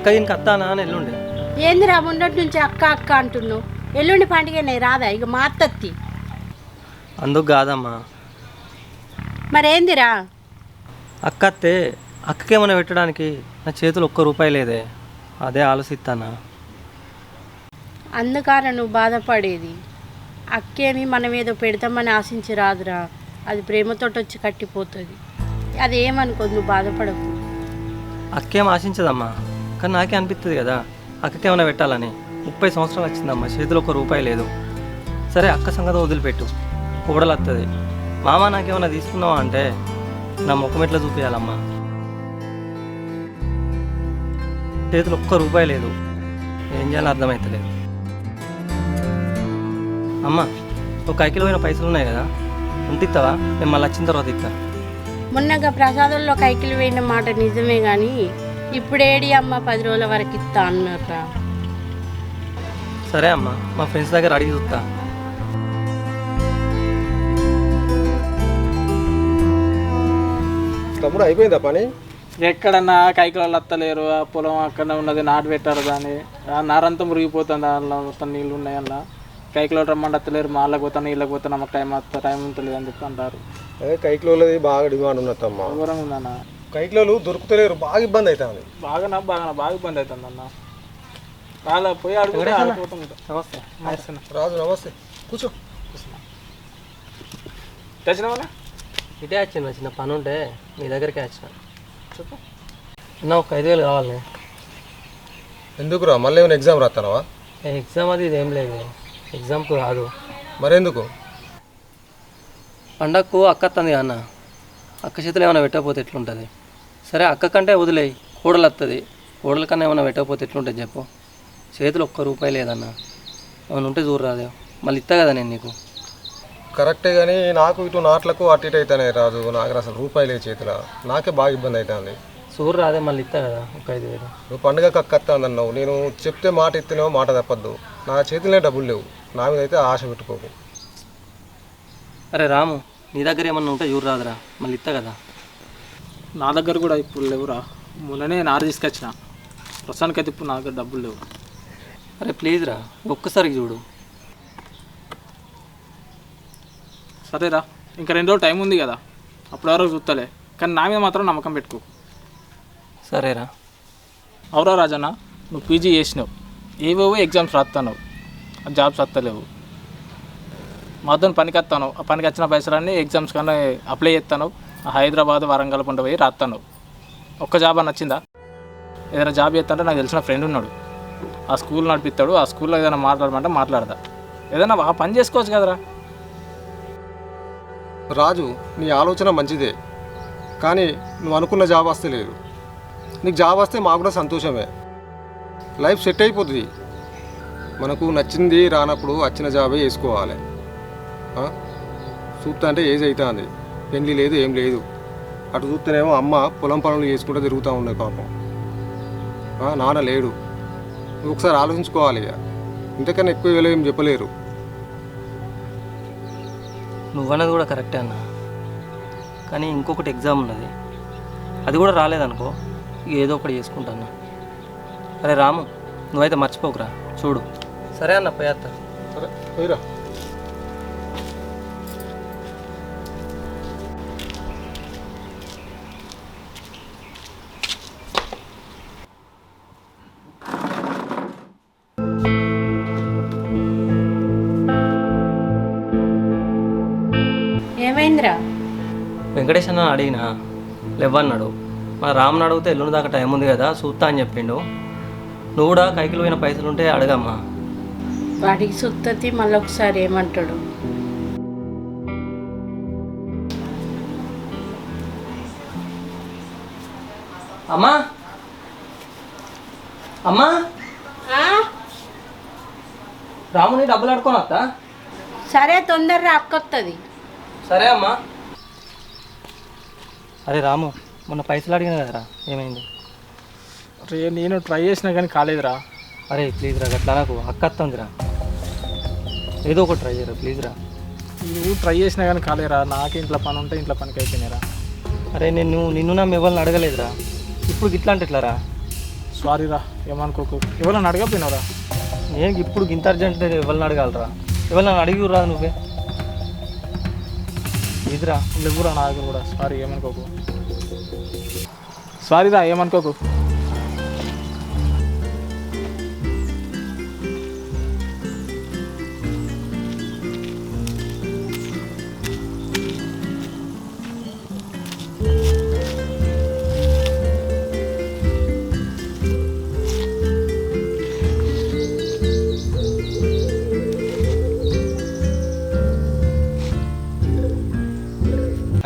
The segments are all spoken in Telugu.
అక్క దీనికి అత్తానా అని ఎల్లుండే. ఏందిరా మొన్నటి నుంచి అక్క అక్క అంటున్నావు. ఎల్లుండి పండుగనే రాదా? ఇక మా అత్తత్తి. అందుకు కాదమ్మా. మరేందిరా? అక్క అత్తే అక్కకేమైనా పెట్టడానికి నా చేతులు ఒక్క రూపాయి లేదే. అదే ఆలోచిస్తానా అందుకాన నువ్వు బాధపడేది. అక్కేమి మనం ఏదో పెడతామని ఆశించి రాదురా. అది ప్రేమతోటి వచ్చి కట్టిపోతుంది. అది ఏమనుకోదు నువ్వు బాధపడకు. అక్కేం ఆశించదమ్మా. కానీ నాకే అనిపిస్తుంది కదా అక్కకేమైనా పెట్టాలని. ముప్పై సంవత్సరాలు వచ్చిందమ్మా చేతిలో ఒక రూపాయి లేదు. సరే అక్క సంగతి వదిలిపెట్టు కూడలు వస్తుంది మామ నాకేమైనా తీసుకున్నావా అంటే నా ముఖం ఎట్లా చూపించాలమ్మా చేతిలో ఒక్క రూపాయి లేదు. ఏం చేయాలో అర్థమవుతలేదు అమ్మా ఒక ఐకిలో పోయిన పైసలు ఉన్నాయి కదా ఉంటిస్తావా నేను మళ్ళీ వచ్చిన తర్వాత ఇస్తా మొన్నగా ప్రసాదంలో కైకిలు వేయిన మాట నిజమే కానీ ఇప్పుడేడి అమ్మ పది రోజుల వరకు ఇస్తా అన్నారా సరే అమ్మా మా ఫ్రెండ్స్ దగ్గర అడిగి చూస్తా. తమ్ముడు అయిపోయిందా పని? ఎక్కడన్నా కైకిలలో వస్తలేరు ఆ పొలం అక్కడ ఉన్నది నాటు పెట్టారు దాన్ని ఆ నారంతా మురిగిపోతుంది అందులో మొత్తం నీళ్ళు ఉన్నాయి అలా కైకిలో రమ్మండి వస్తలేరు మాళ్ళకి పోతాను నీళ్ళకి పోతాను మాకు టైం వస్తా టైం ఉంటలేదు అని చెప్పి అంటారు. అదే కైకిలోలది బాగా డిమాండ్ ఉన్నట్టమ్మా ఘోరంగా ఉందన్న. కైకిలోలు దొరుకుతలేరు. బాగా ఇబ్బంది అవుతుంది బాగా బాగా బాగా ఇబ్బంది అవుతుంది అన్న. చాలా పోయి అడుగుతా నమస్తే. రాజు నమస్తే. కూర్చో. తెచ్చినావా ఇటే వచ్చిన చిన్న పని ఉంటే మీ దగ్గరికి వచ్చిన. చెప్పు. అన్న ఒక ఐదు వేలు కావాలి. ఎందుకురా? మళ్ళీ ఏమైనా ఎగ్జామ్ రాస్తానవా ఎగ్జామ్ అది ఇదేం లేదు. ఎగ్జామ్కు కాదు మరెందుకు? పండగకు అక్క వస్తుంది అన్న. అక్క చేతులు ఏమైనా పెట్టకపోతే ఎట్లుంటుంది? సరే అక్క కంటే వదిలేయి. కూడలు వస్తుంది కూడల కన్నా ఏమైనా పెట్టకపోతే ఎట్లుంటుంది చెప్పు. చేతులు ఒక్క రూపాయి లేదన్న. ఏమైనా ఉంటే చూడరాదే మళ్ళీ ఇస్తా కదా నేను నీకు. కరెక్టే కానీ నాకు ఇటు నాట్లకు అటు ఇటు అవుతానే రాజు. నాకు అసలు రూపాయలే చేతిలో. నాకే బాగా ఇబ్బంది అవుతుంది చూడు రాదే మళ్ళీ ఇస్తా కదా ఒక ఐదు వేలు. నువ్వు పండుగ కక్కత్తానన్నావు నేను చెప్తే మాట ఎత్తినావు మాట తప్పద్దు. నా చేతిలోనే డబ్బులు లేవు. నా మీద అయితే ఆశ పెట్టుకోకు. అరే రాము నీ దగ్గర ఏమన్నా ఉంటే చూడు రాదురా మళ్ళీ ఇస్తా కదా. నా దగ్గర కూడా ఇప్పుడు లేవురా. మొన్ననే నారు తీసుకొచ్చిన. ప్రస్తుతానికి అయితే ఇప్పుడు నా దగ్గర డబ్బులు లేవు. అరే ప్లీజ్ రా ఒక్కసారికి చూడు. సరేరా ఇంకా రెండు రోజులు టైం ఉంది కదా. అప్పుడు వరకు చూస్తలే కానీ నా మీద మాత్రం నమ్మకం పెట్టుకో. సరేరా. అవురా రాజన్న నువ్వు పీజీ చేసినావు. ఏవేవో ఎగ్జామ్స్ రాస్తాను ఆ జాబ్స్ వస్తలేవు మాతో పనికి వస్తాను ఆ పనికి వచ్చిన పైసలన్నీ ఎగ్జామ్స్ కన్నా అప్లై చేస్తాను హైదరాబాద్ వరంగల్ పంట పోయి రాస్తాను ఒక్క జాబ్ నచ్చిందా? ఏదైనా జాబ్ చేస్తాంటే నాకు తెలిసిన ఫ్రెండ్ ఉన్నాడు. ఆ స్కూల్ నడిపిస్తాడు ఆ స్కూల్లో ఏదైనా మాట్లాడమంటే మాట్లాడదా ఏదైనా ఆ పని చేసుకోవచ్చు కదరా. రాజు నీ ఆలోచన మంచిదే కానీ నువ్వు అనుకున్న జాబ్ వస్తే లేదు. నీకు జాబ్ వస్తే మాకు కూడా సంతోషమే. లైఫ్ సెట్ అయిపోతుంది మనకు నచ్చింది రానప్పుడు వచ్చిన జాబే వేసుకోవాలి చూస్తా అంటే ఏజ్ అవుతుంది పెళ్ళి లేదు ఏం లేదు. అటు చూస్తేనేమో అమ్మ పొలం పనులు చేసుకుంటూ తిరుగుతూ ఉన్నాయి పాపం. నాన్న లేడు. నువ్వు ఒకసారి ఆలోచించుకోవాలి ఇంతకన్నా ఎక్కువ వేలు ఏం చెప్పలేరు. నువ్వన్నది కూడా కరెక్టే అన్న. కానీ ఇంకొకటి ఎగ్జామ్ ఉన్నది. అది కూడా రాలేదనుకో ఏదో ఒకటి చేసుకుంటాను అరే రాము నువ్వైతే మర్చిపోకురా. చూడు. సరే అన్న పోయేత్తా సరే పోయిరా. వెంకటేష్ అన్న అడిగినా లేవన్నాడు మా రామ్ని అడిగితే ఎల్లుండి దాకా టైం ఉంది కదా చూస్తా అని చెప్పిండు. నువ్వు కూడా కైకిలు పోయిన పైసలు ఉంటే అడగమ్మా. వాడికి సుత్తతి మళ్ళీ ఒకసారి ఏమంటాడు? అమ్మా! అమ్మా! రాముని డబ్బులు అడుకోను అత్త సరే తొందరగా అక్కొత్తది. సరే అమ్మా. అరే రాము మొన్న పైసలు అడిగిన కదరా ఏమైంది? రే నేను ట్రై చేసినా కానీ కాలేదురా. అరే ప్లీజ్ రా గట్లా నాకు అక్క వస్తుందిరా ఏదో ఒకటి ట్రై చేయరా ప్లీజ్ రా. నువ్వు ట్రై చేసినా కానీ కాలేరా నాకు ఇంట్లో పని ఉంటే ఇంట్లో పనికి అయిపోయినారా అరే నేను నిన్ను నా ఎవరిని అడగలేదురా. ఇప్పుడు ఇట్లా అంటే ఎట్లారా? సారీ రా ఏమనుకోకు. ఎవరైనా అడగపోయినారా నేను ఇప్పుడు ఇంత అర్జెంట్ ఎవరిని అడగాలరా? ఎవరిని అడిగి రా నువ్వే? ఇదిరా లేవురా నా దగ్గర కూడా సారీ ఏమనుకోకు. సారీరా ఏమనుకోకు.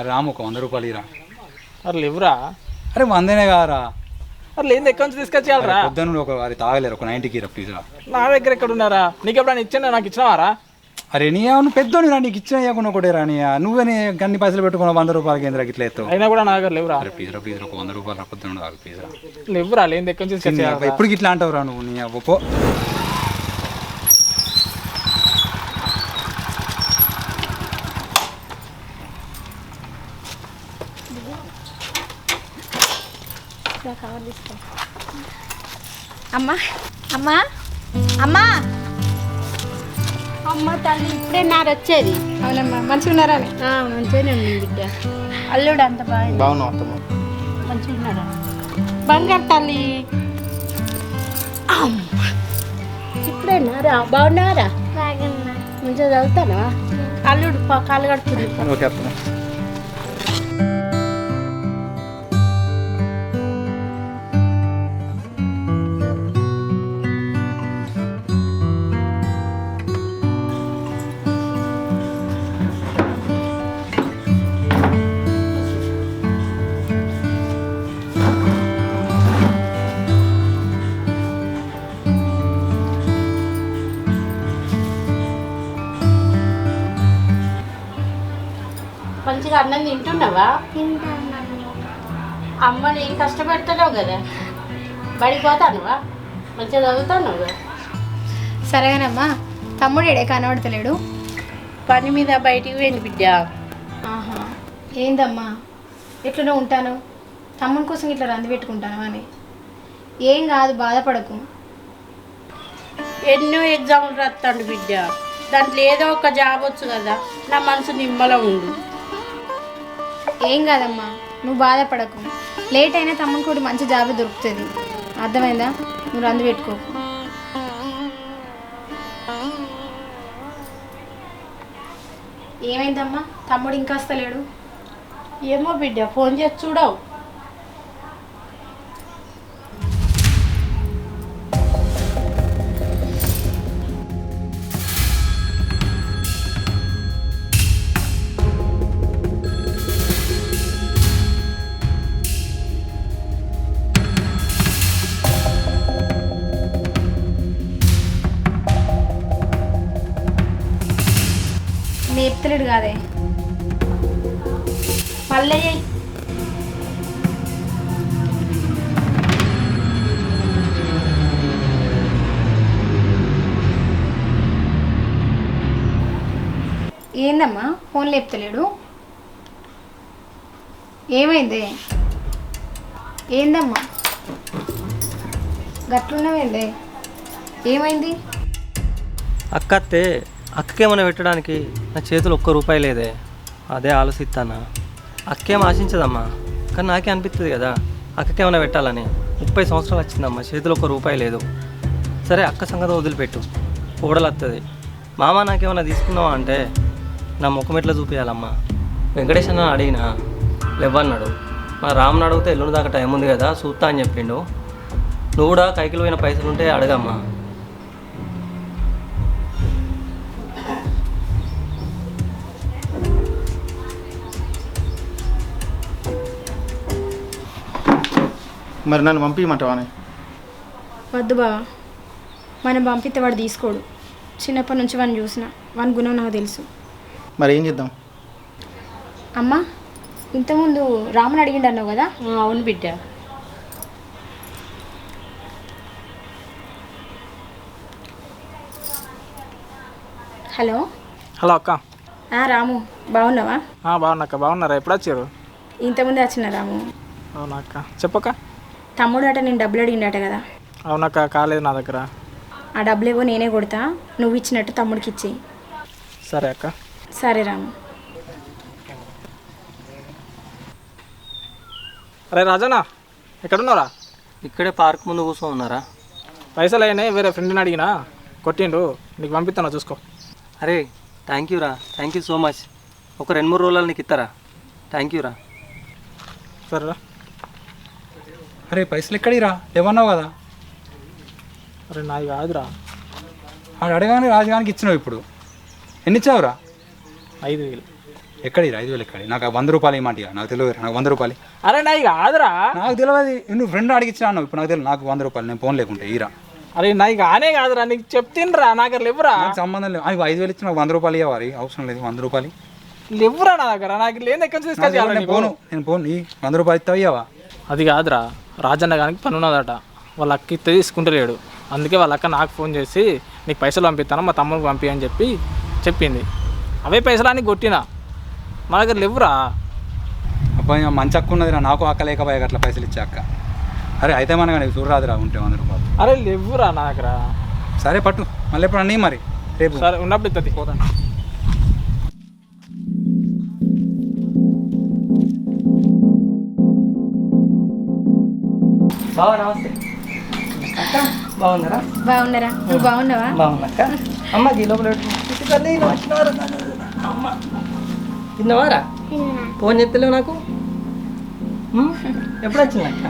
రాము ఒక వంద రూపాయలు ఇరా అరే లేవురా అరే వందనే కారా అరే లేని ఎక్కడి నుంచి తీసుకొచ్చేయాలరా? పొద్దున్న ఒక అది తాగలేరు ఒక నైంటీకి రా ప్లీజ్ రా. నా దగ్గర ఎక్కడ ఉన్నారా? నీకు ఎప్పుడైనా ఇచ్చాను నాకు ఇచ్చినావారా? అరే నీ నువ్వు పెద్దోని రా నీకు ఇచ్చిన ఇవ్వకుండా ఒకటే రా నీ. నువ్వే గన్ని పైసలు పెట్టుకున్న వంద రూపాయలకి ఏంద్రా ఇట్లా ఎత్తావు? అయినా కూడా నా దగ్గర లేవురా. అరే ప్లీజ్ రా ప్లీజ్ రా ఒక వంద రూపాయలు రా పొద్దున్న తాగు ప్లీజ్ రా. లేవురా లేని ఎక్కడి నుంచి ఎప్పుడు ఇట్లా అంటావు రా నువ్వు నీ అవ్వ అమ్మా. అమ్మా? అమ్మా? అమ్మ తల్లి. ఇప్పుడే నారు వచ్చేది. అవునమ్మా మంచిగా ఉన్నారా మంచిగానే ఉంది బిడ్డ. అల్లుడు అంత బాగుంది బాగున్నావు అత్తమ్మ. మంచిగా ఉన్నాడా బంగారు తల్లి. అమ్మ. ఇప్పుడే నారా? బాగున్నారా? మంచిగా చదువుతానా అల్లుడు కాలు కడుతుంది ఓకే అత్తమ్మ. మంచిగా అన్నం తింటున్నావా? అమ్మ నేను కష్టపెడతావు కదా. బడికి పోతానువా? మంచిగా చదువుతాను సరేగానమ్మా తమ్ముడు ఎడే కనబడతలేడు? పని మీద బయటికి పోయింది బిడ్డ. ఆహా. ఏందమ్మా? ఎట్లనో ఉంటాను. తమ్ముని కోసం ఇట్లా రంది పెట్టుకుంటాను అని. ఏం కాదు బాధపడకు. ఎన్నో ఎగ్జామ్లు రాస్తాడు బిడ్డ. దాంట్లో ఏదో ఒక జాబ్ వచ్చు కదా. నా మనసు నిమ్మల ఉండు. ఏం కాదమ్మా? నువ్వు బాధపడకు. లేట్ అయినా తమ్ముని కూడా మంచి జాబ్ దొరుకుతుంది. అర్థమైందా? నువ్వు రందు పెట్టుకో. ఏమైందమ్మా? తమ్ముడు ఇంకా వస్తలేడు. ఏమో బిడ్డ ఫోన్ చేసి చూడవు. ఇస్తలేడు కాదే. మళ్ళీ ఏందమ్మా? ఫోన్ లేపుతలేడు ఏమైంది? ఏందమ్మా? గట్లున్నవేందే? ఏమైంది? అక్కతే అక్కకేమైనా పెట్టడానికి నా చేతులు ఒక్క రూపాయి లేదే. అదే ఆలోచిస్తానా అక్కేం ఆశించదమ్మా. కానీ నాకే అనిపిస్తుంది కదా అక్కకేమైనా పెట్టాలని. ముప్పై సంవత్సరాలు వచ్చిందమ్మా చేతిలో ఒక్క రూపాయి లేదు. సరే అక్క సంగతి వదిలిపెట్టు. కోడలు వస్తుంది మామ నాకేమైనా తీసుకుందామా అంటే నా ముఖం ఎట్లా చూపించాలమ్మా వెంకటేష్ అన్న అడిగినా లేవన్నాడు. మా రామ్ని అడిగితే ఎల్లుండి దాకా టైం ఉంది కదా చూస్తా అని చెప్పిండు. నువ్వు కూడా కైకిలు పోయిన పైసలు ఉంటే అడగమ్మా. మరి నన్ను పంపించమంటావానే వద్దు బావా. మనం పంపితే వాడు తీసుకోడు. చిన్నప్పటి నుంచి వాడిని చూసిన. వాని గుణం నాకు తెలుసు. మరి ఏం చేద్దాం? అమ్మా ఇంతకుముందు రాముని అడిగిండు అన్నావు కదా? ఆ, అవును బిడ్డ. హలో. హలో అక్క. ఆ, రాము. బాగున్నావా? బాగున్నా అక్క. బాగున్నారా? ఎప్పుడు వచ్చారు ఇంతకుముందు వచ్చిన రాము. అవునక్క చెప్పక్క. తమ్ముడు అట నేను డబ్బులు అడిగిండట కదా. అవునక్క కాలేదు నా దగ్గర. ఆ డబ్బులు ఏవో నేనే కొడతా. నువ్వు ఇచ్చినట్టు తమ్ముడికి ఇచ్చేయి. సరే అక్క. సరే రాము. అరే రాజనా ఎక్కడున్నారా ఇక్కడే పార్క్ ముందు కూర్చొని ఉన్నారా? పైసలు అయినాయి వేరే ఫ్రెండ్ని అడిగినా. కొట్టిండు. నీకు పంపిస్తాను చూసుకో. అరే థ్యాంక్ యూ రా. థ్యాంక్ యూ సో మచ్ ఒక రెండు మూడు రోజులు నీకు ఇస్తారా థ్యాంక్ యూ రా. సరేరా. అరే పైసలు ఎక్కడిరా ఏమన్నావు కదా? అరే నాది కాదురా. ఆడు అడగానే రాజుగానికి ఇచ్చినావు ఇప్పుడు. ఎన్ని ఇచ్చావురా ఐదు వేలు. ఎక్కడిరా ఐదు వేలు ఎక్కడి నాకు ఆ వంద రూపాయలు ఇమ్మాట నాకు తెలియదు నాకు వంద రూపాయలు. అరే నాది కాదురా. నాకు తెలియదు. నువ్వు ఫ్రెండ్ అడిగిచ్చినా అన్నావు. ఇప్పుడు నాకు తెలియదు నాకు వంద రూపాయలు నేను ఫోన్ లేకుంటే ఈరా అరే నాది కానే కాదురా. నీకు చెప్తిన్రా నాకు లేవురా. నాకు సంబంధం లేదు. అవి ఐదు వేలు ఇచ్చి నాకు వంద రూపాయలు ఇవ్వాలి అవసరం లేదు వంద రూపాయలు. లేవురా నా దగ్గర. నాకు లేని ఎక్కడి నుంచి తీసుకొచ్చి నేను పోను నేను పోను. వంద రూపాయలు ఇస్తావు ఇవ్వవా అది కాదురా. రాజన్న గారికి పని ఉన్నదట. వాళ్ళ అక్క ఇస్తే తీసుకుంటలేడు. అందుకే వాళ్ళ అక్క నాకు ఫోన్ చేసి నీకు పైసలు పంపిస్తాను మా తమ్ముడికి పంపి అని చెప్పి చెప్పింది. అవే పైసలు అని కొట్టిన. మా దగ్గర లేవురా. అబ్బాయి మంచి అక్క ఉన్నదిరా. నాకు అక్క లేకపోయా అట్లా పైసలు ఇచ్చే అక్క. అరే అయితే మన కానీ చూడరాదురా ఉంటే వంద రూపాయలు. అరే లేవురా నా దగ్గర సరే పట్టు. మళ్ళీ ఎప్పుడు అన్నీ మరి. రేపు. సరే ఉన్నప్పుడు ఇస్తుంది పోతాను బావా నమస్తే అక్క బాగున్నారా? బాగున్నారా? నువ్వు బాగున్నావా? బాగున్నాక అమ్మ ఈ లోపల? అమ్మ. తిన్నవారా? ఫోన్ చేస్తలేవు నాకు? ఎప్పుడు వచ్చింది అక్క?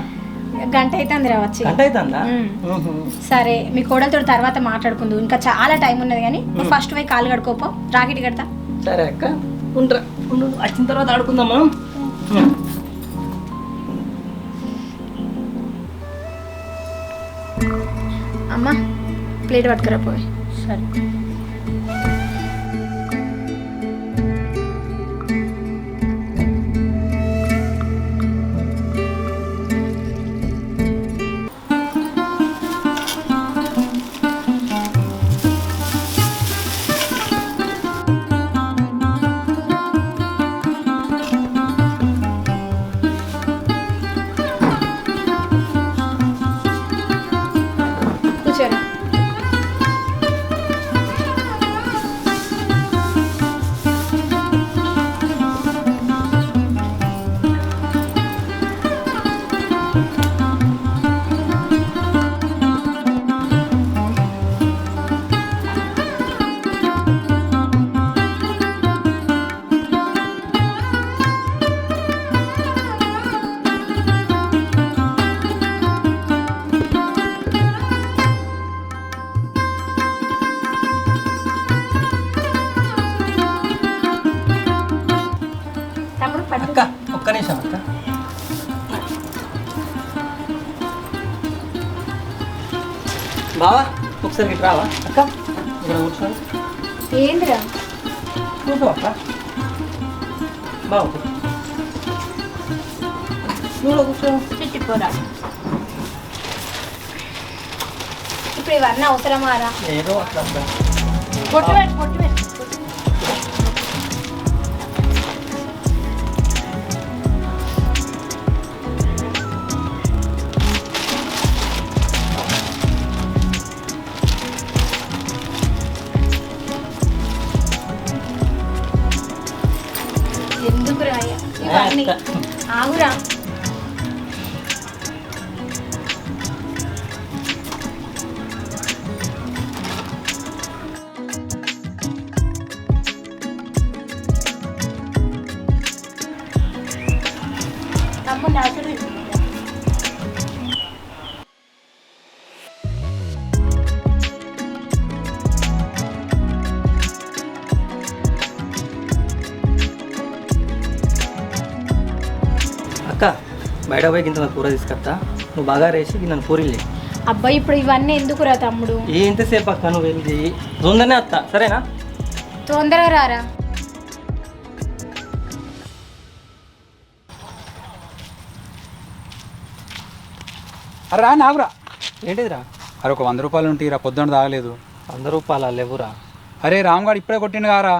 గంట అవుతుంది రా వచ్చి. గంట అవుతుందా. సరే మీ కోడలతో తర్వాత మాట్లాడుకుందు ఇంకా చాలా టైం ఉన్నది కానీ నువ్వు ఫస్ట్ పోయి కాలు కడుకోపో రాకెట్ కడతా. సరే అక్క. ఉండరా. ఉండు వచ్చిన తర్వాత ఆడుకుందాం ప్లేట్ పట్టుకురా పోయి సరే. బావ నువ్వు కూర్చో చిట్టిపోరా ఇప్పుడు ఇవన్నీ అవసరమా రా ఏదో అట్లా అక్క. పొట్టు ఆగురా. తమ్ముడు బయట పోయి గింత కూర తీసుకొస్తా నువ్వు బాగా రేసి నన్ను పూరిలే అబ్బాయి ఇప్పుడు ఇవన్నీ ఎందుకురా తమ్ముడు? ఎంతసేపు అక్క నువ్వు వెళ్ళి? తొందరనే వస్తా సరేనా? తొందరగా రారా. అరే రా నాకురా ఏంటిదిరా? అరే ఒక వంద రూపాయలు ఉంటాయి రా పొద్దున్న తాగలేదు. వంద రూపాయల లేవురా? అరే రామ్గాడు ఇప్పుడే కొట్టిండు కారా?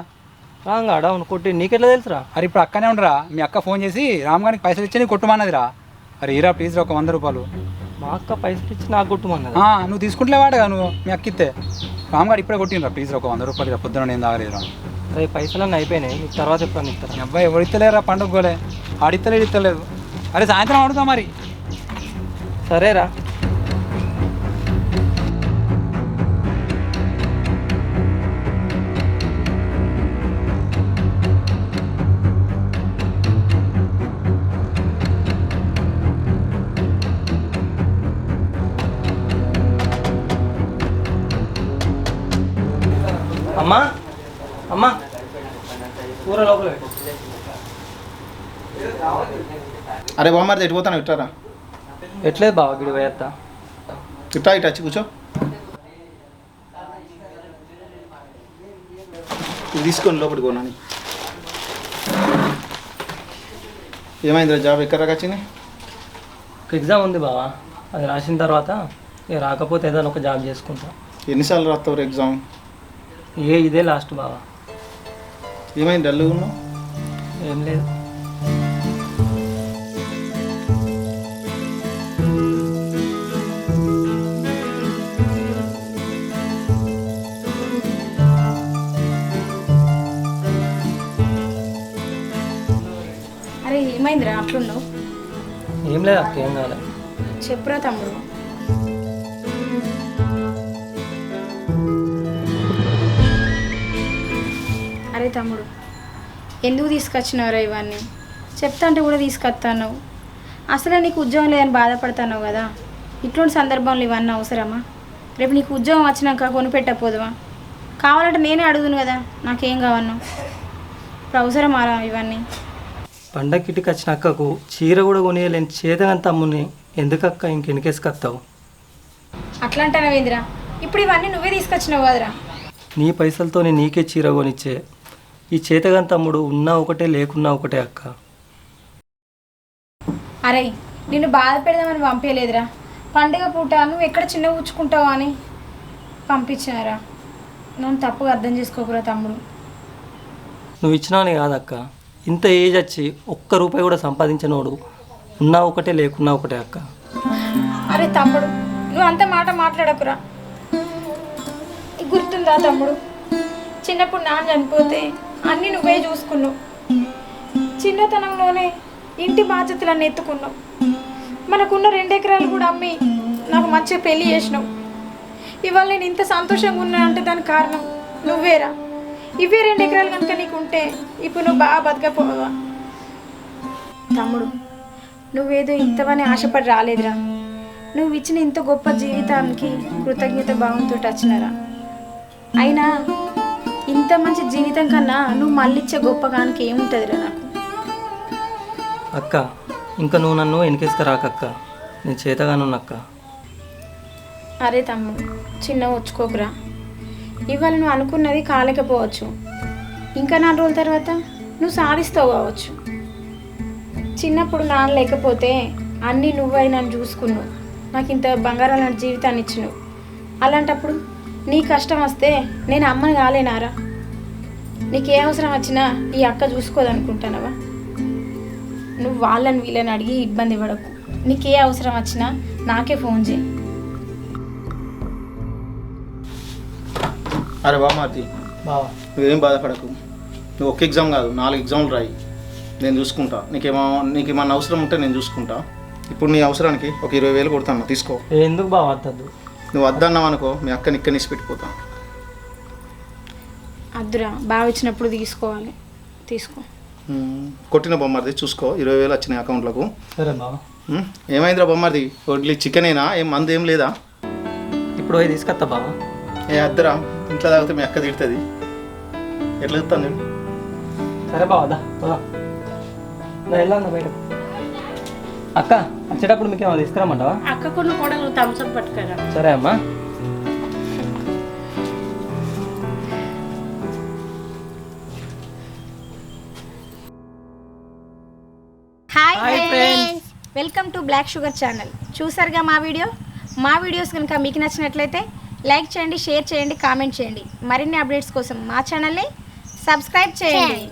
రాంగాడ అవును కొట్టి నీకెట్లా తెలుసురా? అరే ఇప్పుడు అక్కనే ఉండరా. మీ అక్క ఫోన్ చేసి రామగారికి పైసలు ఇచ్చి నీకు కొట్టుమన్నదిరా. అరే ఈరా ప్లీజ్ ఒక వంద రూపాయలు. మా అక్క పైసలు ఇచ్చి నాకు కొట్టుమన్నది. ఆ, నువ్వు తీసుకుంటలేవాడుగా నువ్వు మీ అక్క ఇస్తే రామగారు ఇప్పుడే కొట్టినరా ప్లీజ్ ఒక వంద రూపాయలు ఇరా, పొద్దున నేను తాగలేదురా. రే పైసలన్నీ అయిపోయినాయి నీకు తర్వాత ఎప్పుడన్నా ఇస్తారా మీ అబ్బాయి ఎవడు ఇస్తలేరా పండుగ గోలే. ఆడిస్తలేడు ఇస్తలేదు అరే సాయంత్రం అడుగుతా మరి. సరేరా. అమ్మా. కూర లోపల. అరే బామ్మారిది ఎటు పోతాను ఇట్టారా ఎట్లేదు బావ గిడి పోయేస్తా ఇట్టా ఇటు వచ్చి కూర్చో. ఇది తీసుకొని లోపలికి పోనాని ఏమైందిరా జాబ్ ఎక్కడ వచ్చింది? ఒక ఎగ్జామ్ ఉంది బావా. అది రాసిన తర్వాత ఇక రాకపోతే ఏదైనా ఒక జాబ్ చేసుకుంటా. ఎన్నిసార్లు రాస్తావు ఎగ్జామ్ ఏ ఇదే లాస్ట్ బావా. ఏమైంది డల్గా ఉన్నావు? ఏం లేదు. అరే ఏమైందిరా? అట్లున్నావు? ఏం లేదు అక్క ఏం కాలే. చెప్పురా తమ్ముడు. అరే తమ్ముడు ఎందుకు తీసుకొచ్చినావురా ఇవన్నీ? చెప్తా అంటే కూడా తీసుకొస్తాను అసలే నీకు ఉద్యోగం లేదని బాధపడతావు కదా. ఇట్లాంటి సందర్భంలో ఇవన్నీ అవసరమా? రేపు నీకు ఉద్యోగం వచ్చినాక కొనిపెట్టకపోదువా కావాలంటే నేనే అడుగును కదా నాకేం కావను ఇప్పుడు అవసరమారా ఇవన్నీ? పండక్కిటికి వచ్చిన అక్కకు చీర కూడా కొనియలేని చేతనంత తమ్ముని ఎందుకక్క ఇంకెనికేసుకొస్తావు అట్లా అంటానవేందిరా ఇప్పుడు ఇవన్నీ నువ్వే తీసుకొచ్చినావు కదరా. నీ పైసలతోనే నీకే చీర కొనిచ్చే ఈ చేతగాని తమ్ముడు ఉన్నా ఒకటే లేకున్నా ఒకటే అక్క. అరే నిన్ను బాధ పెడదామని పంపించలేదురా పండుగ పూట నువ్వు ఎక్కడ చిన్న ఊచుకుంటావు అని పంపించినారా? నన్ను తప్పుగా అర్థం చేసుకోకురా తమ్ముడు. నువ్వు ఇచ్చినావని కాదక్క. ఇంత ఏజ్ వచ్చి ఒక్క రూపాయి కూడా సంపాదించినోడు ఉన్నా ఒకటే లేకున్నా ఒకటే అక్క. అరే తమ్ముడు నువ్వు అంత మాట మాట్లాడకురా. గుర్తుందా తమ్ముడు? చిన్నప్పుడు నాన్న చనిపోతే అన్నీ నువ్వే చూసుకున్నావు. చిన్నతనంలోనే ఇంటి బాధ్యతలన్నీ ఎత్తుకున్నావు. మనకున్న రెండు ఎకరాలు కూడా అమ్మి నాకు మంచిగా పెళ్ళి చేసినావు. ఇవాళ నేను ఇంత సంతోషంగా ఉన్నా అంటే దానికి కారణం నువ్వేరా. ఇవే రెండు ఎకరాలు కనుక నీకు ఉంటే ఇప్పుడు నువ్వు బాగా బతకపోవా. తమ్ముడు నువ్వేదో ఇంతవని ఆశపడి రాలేదురా. నువ్వు ఇచ్చిన ఇంత గొప్ప జీవితానికి కృతజ్ఞత భావంతో వచ్చినారా అయినా ఇంత మంచి జీవితం కన్నా నువ్వు మళ్ళీ ఇచ్చే గొప్ప కానికి ఏముంటుందిరా నాకు? అక్క ఇంకా నువ్వు నన్ను వెనకేసుకురాకక్క. నేను చేతగానున్నక్క అరే తమ్ముడు చిన్న వచ్చుకోకురా ఇవాళ నువ్వు అనుకున్నది కాలేకపోవచ్చు. ఇంకా నాలుగు రోజుల తర్వాత నువ్వు సాధిస్తావు కావచ్చు. చిన్నప్పుడు నాన్న లేకపోతే అన్నీ నువ్వై నన్ను చూసుకున్నావు. నాకు ఇంత బంగారం లాంటి జీవితాన్ని ఇచ్చినావు. అలాంటప్పుడు నీ కష్టం వస్తే నేను అమ్మని కాలేనారా నీకు ఏ అవసరం వచ్చినా ఈ అక్క చూసుకోదనుకుంటానవా నువ్వు వాళ్ళని వీళ్ళని అడిగి ఇబ్బంది పడకు. నీకు ఏ అవసరం వచ్చినా నాకే ఫోన్ చేయి. అరే బామ్మారిది బావా. నువ్వేం బాధపడకు. నువ్వు ఒక్క ఎగ్జామ్ కాదు నాలుగు ఎగ్జామ్లు రాయి. నేను చూసుకుంటా. నీకేమో నీకు ఏమన్నా అవసరం ఉంటే నేను చూసుకుంటా. ఇప్పుడు నీ అవసరానికి ఒక ఇరవై వేలు కొడతాను తీసుకో. ఎందుకు బావ వద్దద్దు నువ్వు వద్దన్నావు అనుకో మీ అక్కని ఇక్కడ నిసి పెట్టిపోతా అద్దురా బాగా ఇచ్చినప్పుడు తీసుకోవాలి. తీసుకో. కొట్టిన బొమ్మరిది చూసుకో ఇరవై వేలు వచ్చినాయి అకౌంట్లకు. సరే బావ. ఉమ్, ఏమైందిరా బొమ్మరిది? వడ్లీ చికెనేనా? ఏం మందు ఏం లేదా? ఇప్పుడు పోయి తీసుకొస్తా బావ. ఏ అద్దరా ఇంట్లో తాగితే మీ అక్క తిడుతుంది. ఎట్లా చెప్తాను నేను సరే బావ దా బయట అక్క వచ్చేటప్పుడు మీకు ఏమైనా తీసుకురమ్మంటావా? అక్క కొన్ని కూడా నువ్వు థమ్స్అప్ పట్టుకరా. సరే అమ్మా. Hi friends welcome to black sugar channel చూసారుగా మా వీడియో? మా వీడియోస్ కనుక మీకు నచ్చినట్లయితే లైక్ చేయండి షేర్ చేయండి కామెంట్ చేయండి. మరిన్ని అప్డేట్స్ కోసం మా ఛానల్ని సబ్స్క్రైబ్ చేయండి.